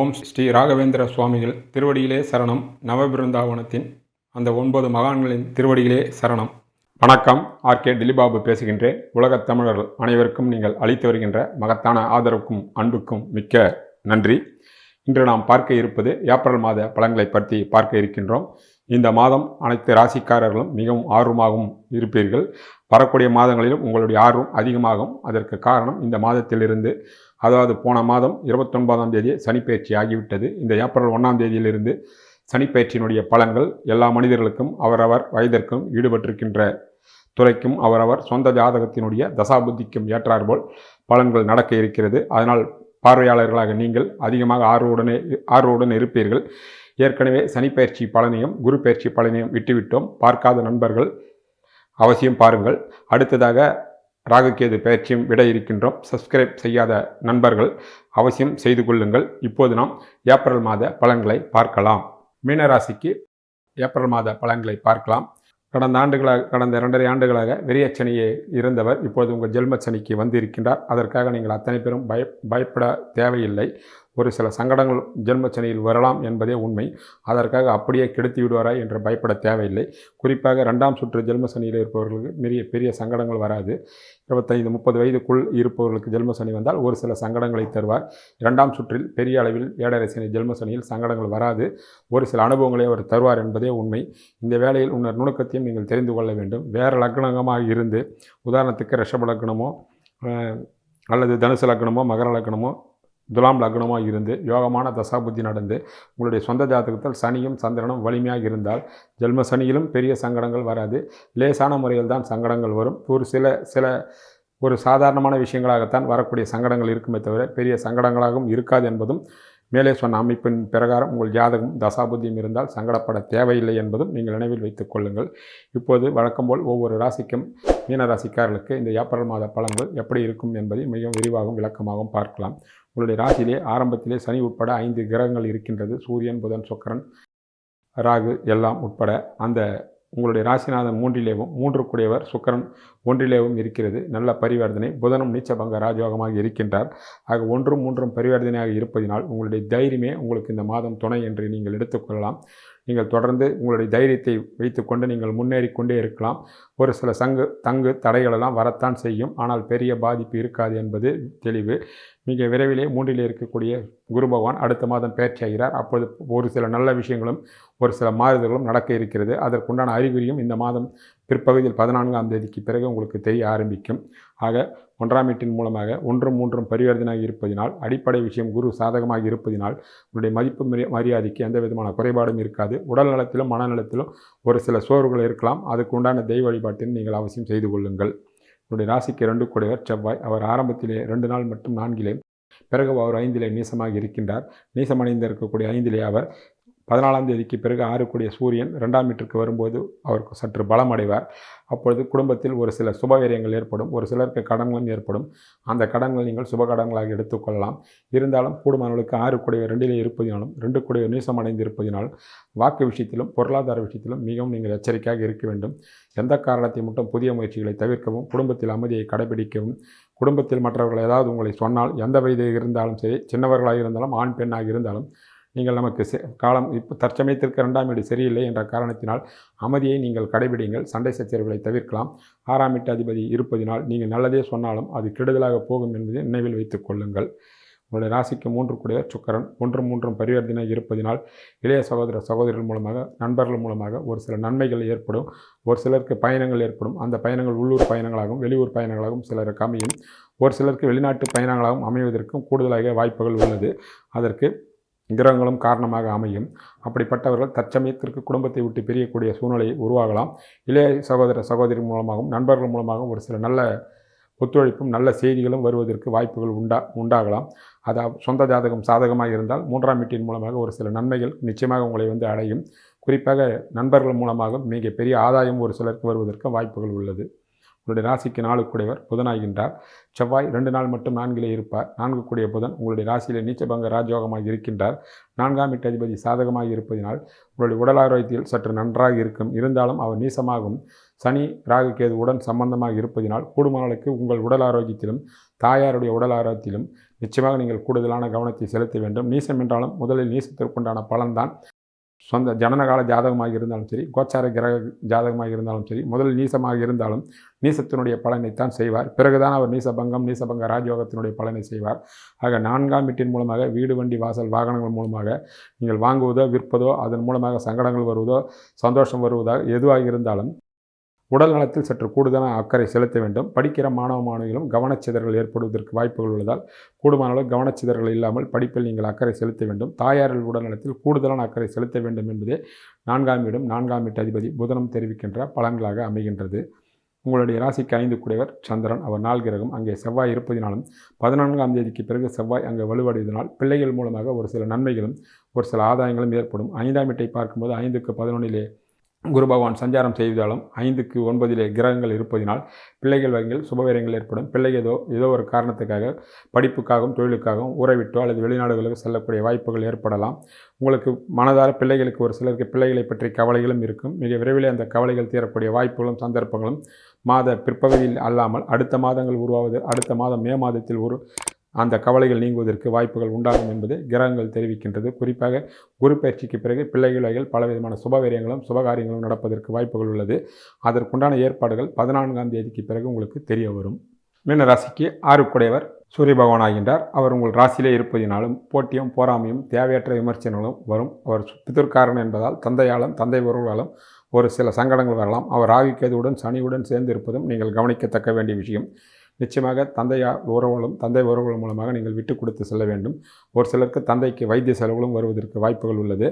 ஓம் ஸ்ரீ ராகவேந்திர சுவாமிகள் திருவடியிலே சரணம். நவபிருந்தாவனத்தின் அந்த ஒன்பது மகான்களின் திருவடியிலே சரணம். வணக்கம். ஆர்கே திலிபாபு பேசுகின்றேன். உலகத் தமிழர்கள் அனைவருக்கும் நீங்கள் அளித்து வருகின்ற மகத்தான ஆதரவுக்கும் அன்புக்கும் மிக்க நன்றி. இன்று நாம் பார்க்க இருப்பது ஏப்ரல் மாத பலன்களை பற்றி பார்க்க இருக்கின்றோம். இந்த மாதம் அனைத்து ராசிக்காரர்களும் மிகவும் ஆர்வமாகவும் இருப்பீர்கள். வரக்கூடிய மாதங்களிலும் உங்களுடைய ஆர்வம் அதிகமாகும். அதற்கு காரணம் இந்த மாதத்திலிருந்து அதாவது போன மாதம் இருபத்தொன்பதாம் தேதி சனிப்பயிற்சி ஆகிவிட்டது. இந்த ஏப்ரல் ஒன்றாம் தேதியிலிருந்து சனிப்பெயர்ச்சியினுடைய பலன்கள் எல்லா மனிதர்களுக்கும் அவரவர் வயதிற்கும் ஈடுபட்டிருக்கின்ற துறைக்கும் அவரவர் சொந்த ஜாதகத்தினுடைய தசாபுத்திக்கும் ஏற்றாற்போல் பலன்கள் நடக்க இருக்கிறது. அதனால் பார்வையாளர்களாக நீங்கள் அதிகமாக ஆர்வவுடனே ஆர்வவுடன் இருப்பீர்கள். ஏற்கனவே சனிப்பெயர்ச்சி பலனையும் குரு பயிற்சி பலனையும் விட்டுவிட்டோம். பார்க்காத நண்பர்கள் அவசியம் பாருங்கள். அடுத்ததாக ராகுகேது பயிற்சியும் விட இருக்கின்றோம். சப்ஸ்கிரைப் செய்யாத நண்பர்கள் அவசியம் செய்து கொள்ளுங்கள். இப்போது நாம் ஏப்ரல் மாத பலன்களை பார்க்கலாம். மீனராசிக்கு ஏப்ரல் மாத பலன்களை பார்க்கலாம். கடந்த ஆண்டுகளாக கடந்த இரண்டரை ஆண்டுகளாக வெறியச்சனியே இருந்தவர். இப்போது உங்கள் ஜென்மச்சனிக்கு வந்து இருக்கின்றார் அதற்காக நீங்கள் அத்தனை பேரும் பய பயப்பட தேவையில்லை. ஒரு சில சங்கடங்கள் ஜென்மச்சனையில் வரலாம் என்பதே உண்மை. அதற்காக அப்படியே கெடுத்து விடுவாரா என்று பயப்பட தேவையில்லை. குறிப்பாக ரெண்டாம் சுற்று ஜென்மசனியில் இருப்பவர்களுக்கு பெரிய பெரிய சங்கடங்கள் வராது. இருபத்தைந்து முப்பது வயதுக்குள் இருப்பவர்களுக்கு ஜென்மசனி வந்தால் ஒரு சில சங்கடங்களை தருவார். இரண்டாம் சுற்றில் பெரிய அளவில் ஏழரை சனி ஜென்மசனியில் சங்கடங்கள் வராது. ஒரு சில அனுபவங்களை அவர் தருவார் என்பதே உண்மை. இந்த வேளையில் உன்னர் நுணுக்கத்தையும் நீங்கள் தெரிந்து கொள்ள வேண்டும். வேறு லக்னமாக இருந்து உதாரணத்துக்கு ரிஷப லக்னமோ அல்லது தனுசு லக்னமோ மகர லக்னமோ துலாம் லக்னமாக இருந்து யோகமான தசாபுத்தி நடந்து உங்களுடைய சொந்த ஜாதகத்தில் சனியும் சந்திரனும் வலிமையாக இருந்தால் ஜென்ம சனியிலும் பெரிய சங்கடங்கள் வராது. லேசான முறையில் தான் சங்கடங்கள் வரும். ஒரு சில சில ஒரு சாதாரணமான விஷயங்களாகத்தான் வரக்கூடிய சங்கடங்கள் இருக்குமே தவிர பெரிய சங்கடங்களாகவும் இருக்காது என்பதும் மேலே சொன்ன அமைப்பின் பிரகாரம் உங்கள் ஜாதகம் தசாபுத்தியும் இருந்தால் சங்கடப்பட தேவையில்லை என்பதும் நீங்கள் நினைவில் வைத்துக் கொள்ளுங்கள். இப்போது வழக்கம் போல் ஒவ்வொரு ராசிக்கும் மீன ராசிக்காரர்களுக்கு இந்த ஏப்ரல் மாத பலன்கள் எப்படி இருக்கும் என்பதை மிகவும் விரிவாகவும் விளக்கமாகவும் பார்க்கலாம். உங்களுடைய ராசியிலே ஆரம்பத்திலே சனி உட்பட ஐந்து கிரகங்கள் இருக்கின்றது. சூரியன் புதன் சுக்கிரன் ராகு எல்லாம் உட்பட அந்த உங்களுடைய ராசிநாதன் மூன்றிலேவும் மூன்று கூடியவர் சுக்கிரன் ஒன்றிலேவும் இருக்கிறது. நல்ல பரிவர்த்தனை. புதனும் நீச்சபங்க ராஜயோகமாக இருக்கின்றார். ஆக ஒன்றும் மூன்றும் பரிவர்த்தனையாக இருப்பதினால் உங்களுடைய தைரியமே உங்களுக்கு இந்த மாதம் துணை என்று நீங்கள் எடுத்துக்கொள்ளலாம் நீங்கள் தொடர்ந்து உங்களுடைய தைரியத்தை வைத்துக்கொண்டு நீங்கள் முன்னேறி கொண்டே இருக்கலாம். ஒரு சில சங்கு தங்கு தடைகளெல்லாம் வரத்தான் செய்யும். ஆனால் பெரிய பாதிப்பு இருக்காது என்பது தெளிவு. மிக விரைவிலே மூன்றிலே இருக்கக்கூடிய குரு பகவான் அடுத்த மாதம் பயிற்சியாகிறார் அப்பொழுது ஒரு சில நல்ல விஷயங்களும் ஒரு சில மாறுதல்களும் நடக்க இருக்கிறது. அதற்குண்டான அறிகுறியும் இந்த மாதம் பிற்பகுதியில் பதினான்காம் தேதிக்கு பிறகு உங்களுக்கு தெரிய ஆரம்பிக்கும். ஆக ஒன்றாம் வீட்டின் மூலமாக ஒன்றும் மூன்றும் பரிவர்த்தனையாக இருப்பதினால் அடிப்படை விஷயம் குரு சாதகமாக இருப்பதினால் உங்களுடைய மதிப்பு மரியாதைக்கு எந்த விதமான குறைபாடும் இருக்காது. உடல் நலத்திலும் மனநலத்திலும் ஒரு சில சோர்வுகள் இருக்கலாம். அதுக்கு உண்டான தெய்வ வழிபாட்டினை நீங்கள் அவசியம் செய்து கொள்ளுங்கள். உங்களுடைய ராசிக்கு இரண்டு கூடியவர் செவ்வாய். அவர் ஆரம்பத்திலே ரெண்டு நாள் மட்டும் நான்கிலே பிறகு அவர் ஐந்திலே நீசமாக இருக்கின்றார். நீசமடைந்து இருக்கக்கூடிய ஐந்திலே அவர் பதினாலாம் தேதிக்கு பிறகு ஆறக்கூடிய சூரியன் ரெண்டாம் வீட்டிற்கு வரும்போது அவருக்கு சற்று பலம் அடைவார் அப்பொழுது குடும்பத்தில் ஒரு சில சுபகாரியங்கள் ஏற்படும் ஒரு சிலருக்கு கடன்களும் ஏற்படும். அந்த கடன்கள் நீங்கள் சுப கடன்களாக எடுத்துக்கொள்ளலாம் இருந்தாலும் கூடுமானவர்களுக்கு ஆறு கூடிய ரெண்டிலே இருப்பதினாலும் ரெண்டு கூடிய நீசம் அடைந்து இருப்பதினாலும் வாக்கு விஷயத்திலும் பொருளாதார விஷயத்திலும் மிகவும் நீங்கள் எச்சரிக்கையாக இருக்க வேண்டும். எந்த காரணத்தை மட்டும் புதிய முயற்சிகளை தவிர்க்கவும் குடும்பத்தில் அமைதியை கடைபிடிக்கவும் குடும்பத்தில் மற்றவர்கள் ஏதாவது உங்களை சொன்னால் எந்த வயது இருந்தாலும் சரி சின்னவர்களாக இருந்தாலும் ஆண் பெண்ணாக இருந்தாலும் நீங்கள் நமக்கு காலம் இப்போ தற்சமயத்திற்கு இரண்டாம் வீடு சரியில்லை என்ற காரணத்தினால் அமைதியை நீங்கள் கடைபிடிங்கள். சண்டை சச்சரவுகளை தவிர்க்கலாம். ஆறாம் வீட்டு அதிபதி இருப்பதினால் நீங்கள் நல்லதே சொன்னாலும் அது கெடுதலாக போகும் என்பதை நினைவில் வைத்துக் கொள்ளுங்கள். உங்களுடைய ராசிக்கு மூன்று கூடிய சுக்கரன் ஒன்றும் மூன்றும் பரிவர்த்தனை இருப்பதினால் இளைய சகோதர சகோதரிகள் மூலமாக நண்பர்கள் மூலமாக ஒரு சில நன்மைகள் ஏற்படும். ஒரு சிலருக்கு பயணங்கள் ஏற்படும். அந்த பயணங்கள் உள்ளூர் பயணங்களாகவும் வெளியூர் பயணங்களாகவும் சிலருக்கு அமையும். ஒரு சிலருக்கு வெளிநாட்டு பயணங்களாகவும் அமைவதற்கும் கூடுதலாக வாய்ப்புகள் உள்ளது. அதற்கு கிரகங்களும் காரணமாக அமையும். அப்படிப்பட்டவர்கள் தற்சமயத்திற்கு குடும்பத்தை விட்டு பிரியக்கூடிய சூழ்நிலை உருவாகலாம். இளைய சகோதர சகோதரி மூலமாகவும் நண்பர்கள் மூலமாகவும் ஒரு சில நல்ல ஒத்துழைப்பும் நல்ல செய்திகளும் வருவதற்கு வாய்ப்புகள் உண்டா உண்டாகலாம். அதாவது சொந்த ஜாதகம் சாதகமாக இருந்தால் மூன்றாம் வீட்டின் மூலமாக ஒரு சில நன்மைகள் நிச்சயமாக உங்களை வந்து அடையும். குறிப்பாக நண்பர்கள் மூலமாக மிக பெரிய ஆதாயம் ஒரு சிலருக்கு வருவதற்கு வாய்ப்புகள் உள்ளது. உங்களுடைய ராசிக்கு நாலு கூடையவர் புதனாகின்றார். செவ்வாய் ரெண்டு நாள் மட்டும் நான்கிலே இருப்பார். நான்கு கூடிய புதன் உங்களுடைய ராசியிலே நீச்சபங்க ராஜயோகமாக இருக்கின்றார். நான்காம் வீட்டு அதிபதி சாதகமாக இருப்பதினால் உங்களுடைய உடல் ஆரோக்கியத்தில் சற்று நன்றாக இருக்கும். இருந்தாலும் அவர் நீசமாகும். சனி ராகுகேது உடன் சம்பந்தமாக இருப்பதினால் கூடுமானளுக்கு உங்கள் உடல் ஆரோக்கியத்திலும் தாயாருடைய உடல் ஆரோக்கியத்திலும் நிச்சயமாக நீங்கள் கூடுதலான கவனத்தை செலுத்த வேண்டும். நீசம் என்றாலும் முதலில் நீசத்திற்குண்டான பலன்தான். சொந்த ஜனனகால ஜாதகமாக இருந்தாலும் சரி கோச்சார கிரக ஜாதகமாக இருந்தாலும் சரி முதல் நீசமாக இருந்தாலும் நீசத்தினுடைய பலனைத்தான் செய்வார். பிறகுதான் அவர் நீசபங்கம் நீசபங்க ராஜயோகத்தினுடைய பலனை செய்வார். ஆக நான்காம் வீட்டின் மூலமாக வீடு வண்டி வாசல் வாகனங்கள் மூலமாக நீங்கள் வாங்குவதோ விற்பதோ அதன் மூலமாக சங்கடங்கள் வருவதோ சந்தோஷம் வருவதோ எதுவாக இருந்தாலும் உடல் நலத்தில் சற்று கூடுதலான அக்கறை செலுத்த வேண்டும். படிக்கிற மாணவ மாணவிகளும் கவனச்சிதறல் ஏற்படுவதற்கு வாய்ப்புகள் உள்ளதால் கூடுமான கவனச்சிதறல் இல்லாமல் படிப்பில் நீங்கள் அக்கறை செலுத்த வேண்டும். தாயாரில் உடல் நலத்தில் கூடுதலான அக்கறை செலுத்த வேண்டும் என்பதே நான்காம் வீடும் நான்காம் வீட்டு அதிபதி புதனம் தெரிவிக்கின்ற பலன்களாக அமைகின்றது. உங்களுடைய ராசிக்கு ஐந்து குடைவர் சந்திரன். அவர் நாள் கிரகம் அங்கே செவ்வாய் இருப்பதினாலும் பதினான்காம் தேதிக்கு பிறகு செவ்வாய் அங்கே வலுவடைவதனால் பிள்ளைகள் மூலமாக ஒரு சில நன்மைகளும் ஒரு சில ஆதாயங்களும் ஏற்படும். ஐந்தாம் வீட்டை பார்க்கும்போது ஐந்துக்கு பதினொன்றிலே குரு பகவான் சஞ்சாரம் செய்தாலும் ஐந்துக்கு ஒன்பதிலே கிரகங்கள் இருப்பதினால் பிள்ளைகள் வகையில் சுபவீரங்கள் ஏற்படும். பிள்ளை ஏதோ ஏதோ ஒரு காரணத்துக்காக படிப்புக்காகவும் தொழிலுக்காகவும் ஊரை விட்டோ அல்லது வெளிநாடுகளுக்கு செல்லக்கூடிய வாய்ப்புகள் ஏற்படலாம். உங்களுக்கு மனதார பிள்ளைகளுக்கு ஒரு சிலருக்கு பிள்ளைகளை பற்றி கவலைகளும் இருக்கும். மிக விரைவில் அந்த கவலைகள் தீரக்கூடிய வாய்ப்புகளும் சந்தர்ப்பங்களும் மாத பிற்பகுதியில் அல்லாமல் அடுத்த மாதங்கள் உருவாவது அடுத்த மாதம் மே மாதத்தில் ஒரு அந்த கவலைகள் நீங்குவதற்கு வாய்ப்புகள் உண்டாகும் என்பது கிரகங்கள் தெரிவிக்கின்றது. குறிப்பாக குரு பயிற்சிக்கு பிறகு பிள்ளைகள் பலவிதமான சுபகாரியங்களும் சுபகாரியங்களும் நடப்பதற்கு வாய்ப்புகள் உள்ளது. அதற்குண்டான ஏற்பாடுகள் பதினான்காம் தேதிக்கு பிறகு உங்களுக்கு தெரிய வரும். மீன ராசிக்கு ஆறுக்குடையவர் சூரிய பகவான் ஆகின்றார். அவர் உங்கள் ராசியிலே இருப்பதினாலும் போட்டியும் போராமையும் தேவையற்ற விமர்சனங்களும் வரும். அவர் பிதற்காரன் என்பதால் தந்தையாலும் தந்தை உறவுகளாலும் ஒரு சில சங்கடங்கள் வரலாம். அவர் ஆகிக்கேதுவுடன் சனியுடன் சேர்ந்து இருப்பதும் நீங்கள் கவனிக்கத்தக்க வேண்டிய விஷயம். நிச்சயமாக தந்தையார் உறவுகளும் தந்தை உறவுகள் மூலமாக நீங்கள் விட்டு கொடுத்து செல்ல வேண்டும். ஒரு சிலருக்கு தந்தைக்கு வைத்திய செலவுகளும் வருவதற்கு வாய்ப்புகள் உள்ளது.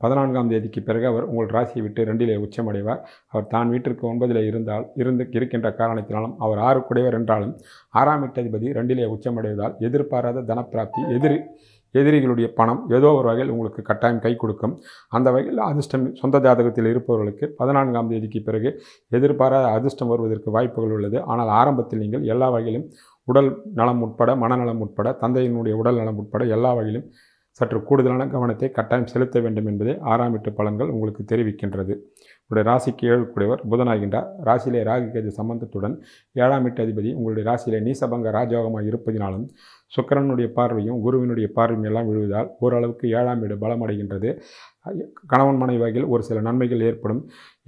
பதினான்காம் தேதிக்கு பிறகு அவர் உங்கள் ராசியை விட்டு ரெண்டிலே உச்சமடைவார். அவர் தான் வீட்டிற்கு ஒன்பதில் இருந்தால் இருந்து இருக்கின்ற காரணத்தினாலும் அவர் ஆறு குடைவர் என்றாலும் ஆறாம் வீட்டதிபதி ரெண்டிலே உச்சமடைவதால் எதிர்பாராத தனப்பிராப்தி எதிர் எதிரிகளுடைய பணம் ஏதோ ஒரு வகையில் உங்களுக்கு கட்டாயம் கை கொடுக்கும். அந்த வகையில் அதிர்ஷ்டம் சொந்த ஜாதகத்தில் இருப்பவர்களுக்கு பதினான்காம் தேதிக்கு பிறகு எதிர்பாராத அதிர்ஷ்டம் வருவதற்கு வாய்ப்புகள் உள்ளது. ஆனால் ஆரம்பத்தில் நீங்கள் எல்லா வகையிலும் உடல் நலம் உட்பட மனநலம் உட்பட தந்தையினுடைய உடல் நலம் உட்பட எல்லா வகையிலும் சற்று கூடுதலான கவனத்தை கட்டாயம் செலுத்த வேண்டும் என்பதே ஆறாம் எட்டு பலன்கள் உங்களுக்கு தெரிவிக்கின்றது. உங்களுடைய ராசிக்கு ஏழு புதனாகின்றார். ராசியிலே ராகு கேது சம்பந்தத்துடன் ஏழாம் எட்டு அதிபதி உங்களுடைய ராசியிலே நீசபங்க ராஜயோகமாக இருப்பதினாலும் சுக்கரனுடைய பார்வையும் குருவினுடைய பார்வையும் எல்லாம் விழுவதால் ஓரளவுக்கு ஏழாம் வீடு பலமடைகின்றது கணவன் மனைவி வகையில் ஒரு சில நன்மைகள் ஏற்படும்.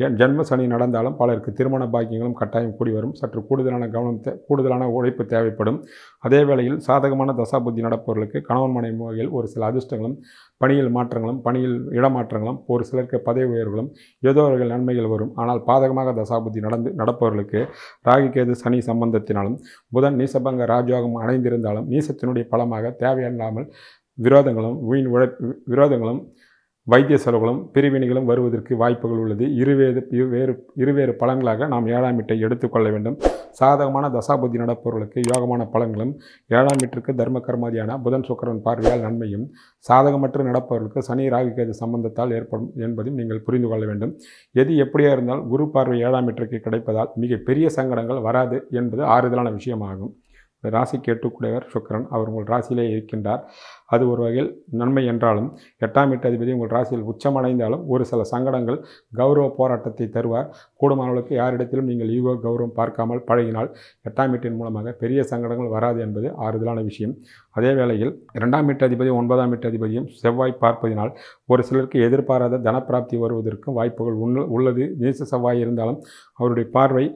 ஏன் ஜென்ம சனி நடந்தாலும் பலருக்கு திருமண பாக்கியங்களும் கட்டாயம் கூடி வரும். சற்று கூடுதலான கவனம் தே கூடுதலான உழைப்பு தேவைப்படும். அதே வேளையில் சாதகமான தசாபுத்தி நடப்பவர்களுக்கு கணவன் மனைவி வகையில் ஒரு சில அதிர்ஷ்டங்களும் பணியில் மாற்றங்களும் பணியில் இடமாற்றங்களும் ஒரு சிலருக்கு பதவி உயர்வுகளும் ஏதோ அவர்கள் நன்மைகள் வரும். ஆனால் பாதகமாக தசாபுத்தி நடந்து நடப்பவர்களுக்கு ராகிகேது சனி சம்பந்தத்தினாலும் புதன் நீசபங்க ராஜயோகம் அடைந்திருந்தாலும் தேசத்தினுடைய பலமாக தேவையில்லாமல் விரோதங்களும் வீண் உழைப்பு விரோதங்களும் வைத்திய செலவுகளும் பிரிவினைகளும் வருவதற்கு வாய்ப்புகள் உள்ளது. இருவேறு வேறு இருவேறு பலன்களாக நாம் ஏழாம் வீட்டை எடுத்துக்கொள்ள வேண்டும். சாதகமான தசாபுத்தி நடப்பவர்களுக்கு யோகமான பலன்களும் ஏழாம் வீட்டிற்கு தர்ம கர்மாதியான புதன் சுக்கரன் பார்வையால் நன்மையும் சாதகமற்று நடப்பவர்களுக்கு சனி ராகுக்கேது சம்பந்தத்தால் ஏற்படும் என்பதையும் நீங்கள் புரிந்து கொள்ள வேண்டும். எது எப்படியா இருந்தால் குரு பார்வை ஏழாம் வீட்டிற்கு கிடைப்பதால் மிக பெரிய சங்கடங்கள் வராது என்பது ஆறுதலான விஷயமாகும். ராசிக்கு எட்டுக்குடையவர் சுக்கரன். அவர் உங்கள் ராசியிலே இருக்கின்றார். அது ஒரு வகையில் நன்மை என்றாலும் எட்டாம் எட்டு அதிபதி உங்கள் ராசியில் உச்சமடைந்தாலும் ஒரு சில சங்கடங்கள் கௌரவ போராட்டத்தை தருவார். கூடுமானவர்களுக்கு யாரிடத்திலும் நீங்கள் ஈகோ கௌரவம் பார்க்காமல் பழகினால் எட்டாம் எட்டின் மூலமாக பெரிய சங்கடங்கள் வராது என்பது ஆறுதலான விஷயம். அதே வேளையில் இரண்டாம் எட்டு அதிபதி ஒன்பதாம் எட்டு அதிபதியும் செவ்வாய் பார்ப்பதினால் ஒரு சிலருக்கு எதிர்பாராத தனப்பிராப்தி வருவதற்கும் வாய்ப்புகள் உள்ளது. நேச செவ்வாய் இருந்தாலும் அவருடைய பார்வை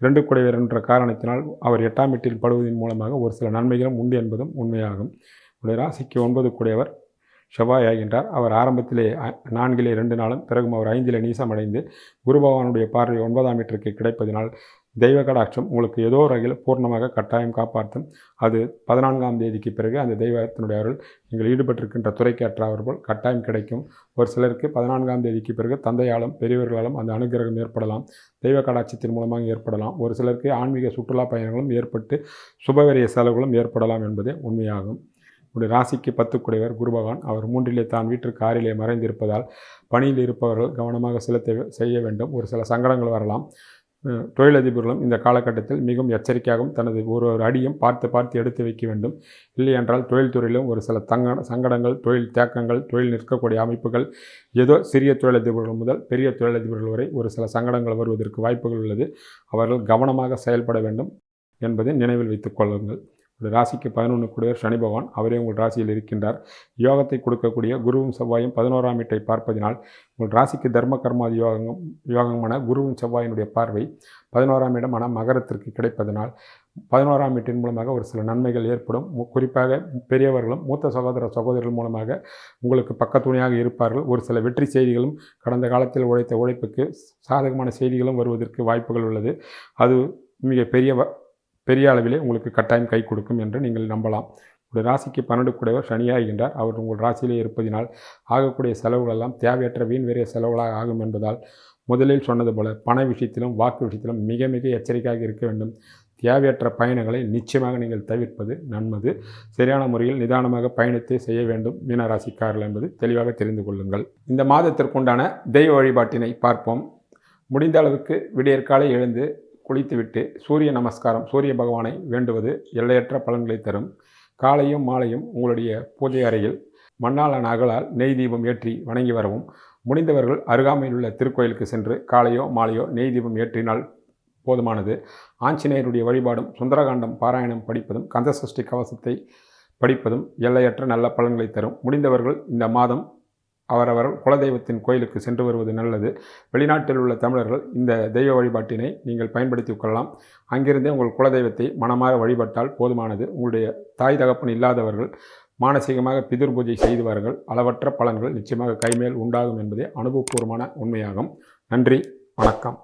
இரண்டு குடைவர் என்ற காரணத்தினால் அவர் எட்டாம் வீட்டில் படுவதன் மூலமாக ஒரு சில நன்மைகளும் உண்டு என்பதும் உண்மையாகும். உடைய ராசிக்கு ஒன்பது குடையவர் செவ்வாய் ஆகின்றார். அவர் ஆரம்பத்திலே நான்கிலே ரெண்டு நாளும் பிறகும் அவர் ஐந்திலே நீசமடைந்து குரு பகவானுடைய பார்வை ஒன்பதாம் வீட்டிற்கு கிடைப்பதினால் தெய்வ கடாட்சம் உங்களுக்கு ஏதோ ஒரு வகையில் பூர்ணமாக கட்டாயம் காப்பாற்றும். அது பதினான்காம் தேதிக்கு பிறகு அந்த தெய்வத்தினுடைய அருள் நீங்கள் ஈடுபட்டிருக்கின்ற துறைக்கேற்றவர்கள் கட்டாயம் கிடைக்கும். ஒரு சிலருக்கு பதினான்காம் தேதிக்கு பிறகு தந்தையாலும் பெரியவர்களாலும் அந்த அனுகிரகம் ஏற்படலாம். தெய்வ கடாட்சத்தின் மூலமாக ஏற்படலாம். ஒரு சிலருக்கு ஆன்மீக சுற்றுலா பயணங்களும் ஏற்பட்டு சுபவரிய செலவுகளும் ஏற்படலாம் என்பதே உண்மையாகும். உடைய ராசிக்கு பத்து குடைவர் குரு பகவான் அவர் மூன்றிலே தான் வீட்டிற்கு ஆறிலே மறைந்திருப்பதால் பணியில் இருப்பவர்கள் கவனமாக செலுத்த செய்ய வேண்டும். ஒரு சில சங்கடங்கள் வரலாம். தொழிலதிபர்களும் இந்த காலகட்டத்தில் மிகவும் எச்சரிக்கையாகவும் தனது ஒரு ஒரு அடியும் பார்த்து பார்த்து எடுத்து வைக்க வேண்டும். இல்லை என்றால் தொழில்துறையிலும் ஒரு சில தங்க சங்கடங்கள் தொழில் தேக்கங்கள் தொழில் நிற்கக்கூடிய அமைப்புகள் ஏதோ சிறிய தொழிலதிபர்கள் முதல் பெரிய தொழிலதிபர்கள் வரை ஒரு சில சங்கடங்கள் வருவதற்கு வாய்ப்புகள் உள்ளது. அவர்கள் கவனமாக செயல்பட வேண்டும் என்பதை நினைவில் வைத்துக் கொள்ளுங்கள். உங்கள் ராசிக்கு பதினொன்று கூடிய சனி பகவான் அவரே உங்கள் ராசியில் இருக்கின்றார். யோகத்தை கொடுக்கக்கூடிய குருவும் செவ்வாயும் பதினோராம் வீட்டை பார்ப்பதினால் உங்கள் ராசிக்கு தர்ம கர்மாதி யோகம் யோகமான குருவும் செவ்வாயினுடைய பார்வை பதினோராம் இடமான மகரத்திற்கு கிடைப்பதனால் பதினோராம் வீட்டின் மூலமாக ஒரு சில நன்மைகள் ஏற்படும். குறிப்பாக பெரியவர்களும் மூத்த சகோதர சகோதரர்கள் மூலமாக உங்களுக்கு பக்கத்துணையாக இருப்பார்கள். ஒரு சில வெற்றி செய்திகளும் கடந்த காலத்தில் உழைத்த உழைப்புக்கு சாதகமான செய்திகளும் வருவதற்கு வாய்ப்புகள் உள்ளது. அது மிக பெரிய வ- பெரிய அளவிலே உங்களுக்கு கட்டாயம் கை கொடுக்கும் என்று நீங்கள் நம்பலாம். உங்கள் ராசிக்கு பன்னெண்டு கூடையவர் சனியாகின்றார் அவர் உங்கள் ராசியிலே இருப்பதினால் ஆகக்கூடிய செலவுகளெல்லாம் தேவையற்ற வீண் வேறிய செலவுகளாக ஆகும் என்பதால் முதலில் சொன்னது போல பண விஷயத்திலும் வாக்கு விஷயத்திலும் மிக மிக எச்சரிக்கையாக இருக்க வேண்டும். தேவையற்ற பயணங்களை நிச்சயமாக நீங்கள் தவிர்ப்பது நன்மது. சரியான முறையில் நிதானமாக பயணத்தை செய்ய வேண்டும். மீனராசிக்காரர்கள் என்பது தெளிவாக தெரிந்து கொள்ளுங்கள். இந்த மாதத்திற்குண்டான தெய்வ வழிபாட்டினை பார்ப்போம். முடிந்த அளவுக்கு விடியற்காலை எழுந்து குளித்துவிட்டு சூரிய நமஸ்காரம் சூரிய பகவானை வேண்டுவது எல்லையற்ற பலன்களை தரும். காலையும் மாலையும் உங்களுடைய பூஜை அறையில் மண்ணாலான அகலால் நெய் தீபம் ஏற்றி வணங்கி வரவும். முடிந்தவர்கள் அருகாமையில் உள்ள திருக்கோயிலுக்கு சென்று காலையோ மாலையோ நெய் தீபம் ஏற்றினால் போதுமானது. ஆஞ்சநேயருடைய வழிபாடும் சுந்தரகாண்டம் பாராயணம் படிப்பதும் கந்தசஷ்டி கவசத்தை படிப்பதும் எல்லையற்ற நல்ல பலன்களை தரும். முடிந்தவர்கள் இந்த மாதம் அவரவர் குலதெய்வத்தின் கோயிலுக்கு சென்று வருவது நல்லது. வெளிநாட்டில் உள்ள தமிழர்கள் இந்த தெய்வ வழிபாட்டினை நீங்கள் பயன்படுத்திக் கொள்ளலாம். அங்கிருந்தே உங்கள் குலதெய்வத்தை மனமாற வழிபட்டால் போதுமானது. உங்களுடைய தாய் தகப்பன் இல்லாதவர்கள் மானசீகமாக பிதிர் பூஜை செய்துவார்கள். அளவற்ற பலன்கள் நிச்சயமாக கைமேல் உண்டாகும் என்பதே அனுபவபூர்வமான உண்மையாகும். நன்றி. வணக்கம்.